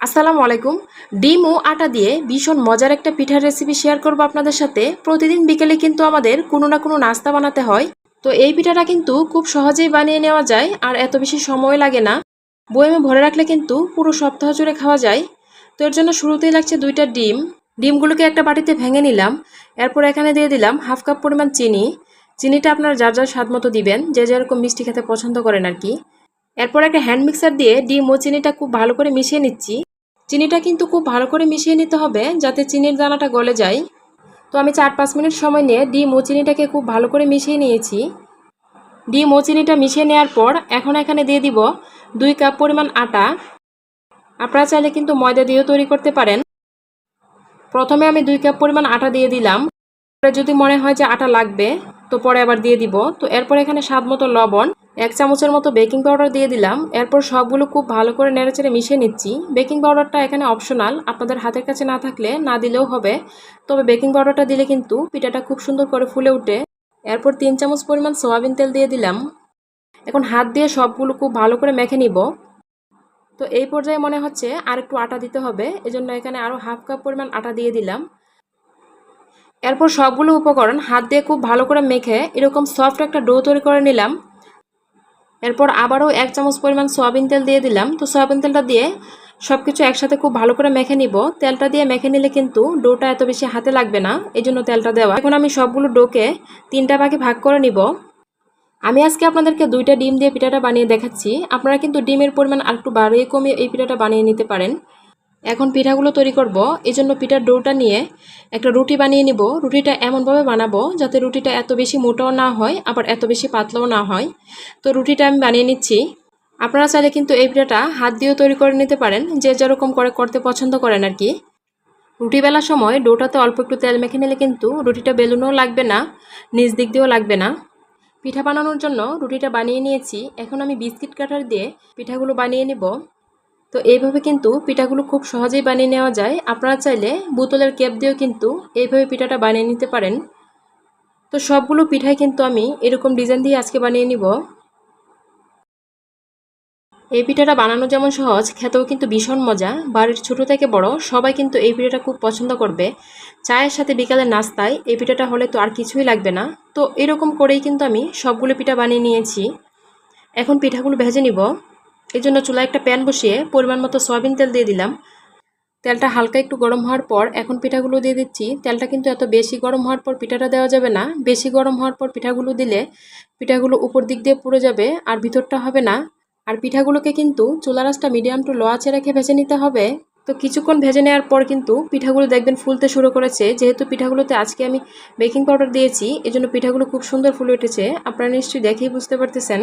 আসসালামু আলাইকুম। ডিম ও আটা দিয়ে ভীষণ মজার একটা পিঠার রেসিপি শেয়ার করব আপনাদের সাথে। প্রতিদিন বিকেলে কিন্তু আমাদের কোনো না কোনো নাস্তা বানাতে হয়। তো এই পিঠাটা কিন্তু খুব সহজেই বানিয়ে নেওয়া যায় আর এত বেশি সময় লাগে না। বয়েমে ভরে রাখলে কিন্তু পুরো সপ্তাহ জুড়ে খাওয়া যায়। তো এর জন্য শুরুতেই লাগছে দুইটা ডিম। ডিমগুলোকে একটা বাটিতে ভেঙে নিলাম। এরপর এখানে দিয়ে দিলাম হাফ কাপ পরিমাণ চিনি। চিনিটা আপনার যার যার স্বাদ মতো দিবেন, যে যেরকম মিষ্টি খেতে পছন্দ করেন আর কি। এরপর একটা হ্যান্ড মিক্সার দিয়ে ডিম ও চিনিটা খুব ভালো করে মিশিয়ে নিচ্ছি। চিনিটা কিন্তু খুব ভালো করে মিশিয়ে নিতে হবে যাতে চিনির দানাটা গলে যায়। তো আমি চার পাঁচ মিনিট সময় নিয়ে ডিম ও চিনিটাকে খুব ভালো করে মিশিয়ে নিয়েছি। ডিম ও চিনিটা মিশিয়ে নেওয়ার পর এখন এখানে দিয়ে দিব দুই কাপ পরিমাণ আটা। আপনারা চাইলে কিন্তু ময়দা দিয়েও তৈরি করতে পারেন। প্রথমে আমি দুই কাপ পরিমাণ আটা দিয়ে দিলাম। যদি মনে হয় যে আটা লাগবে, তো পরে আবার দিয়ে দিব। তো এরপর এখানে স্বাদ মতো লবণ। এক চামচের মতো বেকিং পাউডার দিয়ে দিলাম। এরপর সবগুলো খুব ভালো করে নেড়েচেড়ে মিশিয়ে নিচ্ছি। বেকিং পাউডারটা এখানে অপশনাল, আপনাদের হাতের কাছে না থাকলে না দিলেও হবে। তবে বেকিং পাউডারটা দিলে কিন্তু পিঠাটা খুব সুন্দর করে ফুলে উঠে। এরপর তিন চামচ পরিমাণ সয়াবিন তেল দিয়ে দিলাম। এখন হাত দিয়ে সবগুলো খুব ভালো করে মেখে নিব। তো এই পর্যায়ে মনে হচ্ছে আর একটু আটা দিতে হবে, এজন্য এখানে আরও হাফ কাপ পরিমাণ আটা দিয়ে দিলাম। এরপর সবগুলো উপকরণ হাত দিয়ে খুব ভালো করে মেখে এরকম সফট একটা ডো তৈরি করে নিলাম। এরপর আবারও এক চামচ পরিমাণ সয়াবিন তেল দিয়ে দিলাম। তো সয়াবিন তেলটা দিয়ে সব কিছু একসাথে খুব ভালো করে মেখে নিব। তেলটা দিয়ে মেখে নিলে কিন্তু ডোটা এত বেশি হাতে লাগবে না এই জন্য তেলটা দেওয়া। এখন আমি সবগুলো ডোকে তিনটা ভাগে ভাগ করে নিব। আমি আজকে আপনাদেরকে দুইটা ডিম দিয়ে পিঠাটা বানিয়ে দেখাচ্ছি। আপনারা কিন্তু ডিমের পরিমাণ আর একটু বাড়িয়ে কমিয়ে এই পিঠাটা বানিয়ে নিতে পারেন। এখন পিঠাগুলো তৈরি করব। এই জন্য পিঠার ডোটা নিয়ে একটা রুটি বানিয়ে নিব। রুটিটা এমনভাবে বানাবো যাতে রুটিটা এত বেশি মোটাও না হয়, আবার এত বেশি পাতলাও না হয়। তো রুটিটা আমি বানিয়ে নিচ্ছি। আপনারা চাইলে কিন্তু এই পিঠাটা হাত দিয়েও তৈরি করে নিতে পারেন, যে যেরকম করে করতে পছন্দ করেন আর কি। রুটি বেলার সময় ডোটাতে অল্প একটু তেল মেখে নিলে কিন্তু রুটিটা বেলুনও লাগবে না, নিচ দিক দিয়েও লাগবে না। পিঠা বানানোর জন্য রুটিটা বানিয়ে নিয়েছি। এখন আমি বিস্কিট কাটার দিয়ে পিঠাগুলো বানিয়ে নেব। তো এইভাবে কিন্তু পিঠাগুলো খুব সহজেই বানিয়ে নেওয়া যায়। আপনারা চাইলে বোতলের ক্যাপ দিয়েও কিন্তু এইভাবে পিঠাটা বানিয়ে নিতে পারেন। তো সবগুলো পিঠাই কিন্তু আমি এরকম ডিজাইন দিয়ে আজকে বানিয়ে নিব। এই পিঠাটা বানানো যেমন সহজ, খেতেও কিন্তু ভীষণ মজা। বাড়ির ছোট থেকে বড় সবাই কিন্তু এই পিঠাটা খুব পছন্দ করবে। চায়ের সাথে বিকালের নাস্তায় এই পিঠাটা হলে তো আর কিছুই লাগবে না। তো এরকম করেই কিন্তু আমি সবগুলো পিঠা বানিয়ে নিয়েছি। এখন পিঠাগুলো ভেজে নিব। এই জন্য চুলায় একটা প্যান বসিয়ে পরিমাণ মতো সয়াবিন তেল দিয়ে দিলাম। তেলটা হালকা একটু গরম হওয়ার পর এখন পিঠাগুলো দিয়ে দিচ্ছি। তেলটা কিন্তু এত বেশি গরম হওয়ার পর পিঠাটা দেওয়া যাবে না। বেশি গরম হওয়ার পর পিঠাগুলো দিলে পিঠাগুলো উপর দিক দিয়ে পুড়ে যাবে আর ভিতরটা হবে না। আর পিঠাগুলোকে কিন্তু চুলা রাসটা মিডিয়াম টু লো আঁচে রেখে ভেজে নিতে হবে। তো কিছুক্ষণ ভেজে নেওয়ার পর কিন্তু পিঠাগুলো দেখবেন ফুলতে শুরু করেছে। যেহেতু পিঠাগুলোতে আজকে আমি বেকিং পাউডার দিয়েছি, এজন্য পিঠাগুলো খুব সুন্দর ফুলে উঠেছে। আপনারা নিশ্চয়ই দেখেই বুঝতে পারতেছেন।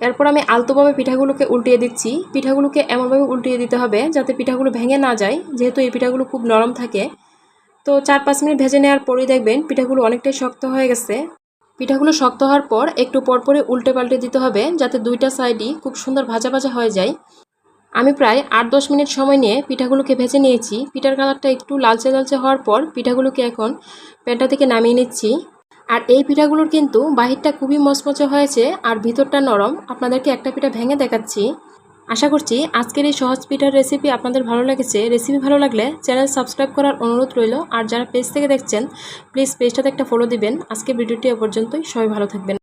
এরপর আমি আলতোভাবে পিঠাগুলোকে উল্টিয়ে দিচ্ছি। পিঠাগুলোকে এমনভাবে উল্টিয়ে দিতে হবে যাতে পিঠাগুলো ভেঙে না যায়, যেহেতু এই পিঠাগুলো খুব নরম থাকে। তো চার পাঁচ মিনিট ভেজে নেওয়ার পরেই দেখবেন পিঠাগুলো অনেকটাই শক্ত হয়ে গেছে। পিঠাগুলো শক্ত হওয়ার পর একটু পরপরে উল্টে পাল্টে দিতে হবে যাতে দুইটা সাইডই খুব সুন্দর ভাজা ভাজা হয়ে যায়। আমি প্রায় আট দশ মিনিট সময় নিয়ে পিঠাগুলোকে ভেজে নিয়েছি। পিঠার কালারটা একটু লালচে লালচে হওয়ার পর পিঠাগুলোকে এখন প্যানটা থেকে নামিয়ে নিচ্ছি। আর এই পিঠাগুলোর কিন্তু বাহিরটা খুবই মচমচে হয়েছে আর ভিতরটা নরম। আপনাদেরকে একটা পিঠা ভেঙে দেখাচ্ছি। আশা করছি আজকের এই সহজ পিঠার রেসিপি আপনাদের ভালো লেগেছে। রেসিপি ভালো লাগলে চ্যানেল সাবস্ক্রাইব করার অনুরোধ রইল। আর যারা পেজ থেকে দেখছেন প্লিজ পেজটাতে একটা ফলো দিবেন। আজকে ভিডিওটি এ পর্যন্তই। সবাই ভালো থাকবেন।